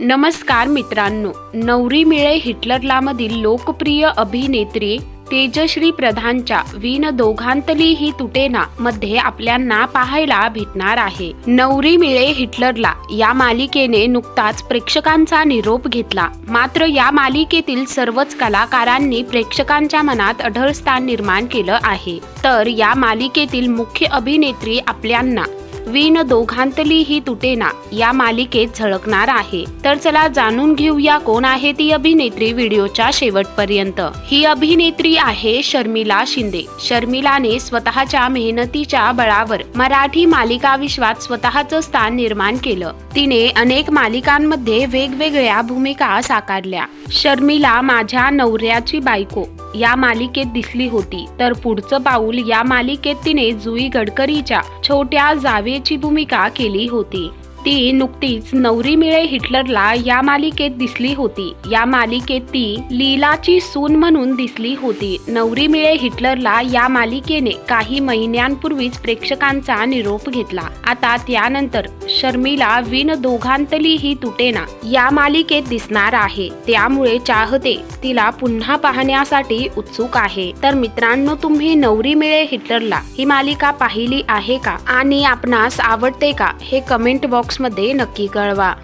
नमस्कार मित्रांनो नवरी मिळे हिटलरला मधील लोकप्रिय अभिनेत्री तेजश्री प्रधानच्या विन दोघांतली ही तुटेना मध्ये आपल्यांना पाहायला भेटणार आहे. नवरी मिळे हिटलरला या मालिकेने नुकताच प्रेक्षकांचा निरोप घेतला. मात्र या मालिकेतील सर्वच कलाकारांनी प्रेक्षकांच्या मनात अढळ स्थान निर्माण केलं आहे. तर या मालिकेतील मुख्य अभिनेत्री आपल्यांना वीण दोघांतली ही तुटेना या मालिकेत झळकणार आहे. तर चला जाणून घेऊया कोण आहे ती अभिनेत्री व्हिडिओच्या शेवटपर्यंत. ही अभिनेत्री आहे शर्मिला शिंदे. शर्मिलाने स्वतःच्या मेहनतीच्या बळावर मराठी मालिका विश्वात स्वतःचं स्थान निर्माण केलं. तिने अनेक मालिकांमध्ये वेगवेगळ्या भूमिका साकारल्या. शर्मिला माझ्या नवऱ्याची बायको. या मालिकेत दिसली होती. तर पुढचं पाऊल या मालिकेत तिने जुई गडकरीच्या छोट्या जावेची भूमिका केली होती. ती नुकतीच नवरी मिळे हिटलरला या मालिकेत दिसली होती. या मालिकेत ती लीलाची सून म्हणून दिसली होती. नवरी मिळे हिटलरला या मालिकेने काही महिन्यांपूर्वीच प्रेक्षकांचा निरोप घेतला. आता त्यानंतर शर्मिला विन दोघांतली ही तुटेना या मालिकेत दिसणार आहे. त्यामुळे चाहते तिला पुन्हा पाहण्यासाठी उत्सुक आहे. तर मित्रांनो तुम्ही नवरी मिळे हिटलरला ही मालिका पाहिली आहे का? आणि आपणास आवडते का? हे कमेंट बॉक्स बॉक्समध्ये नक्की कळवा.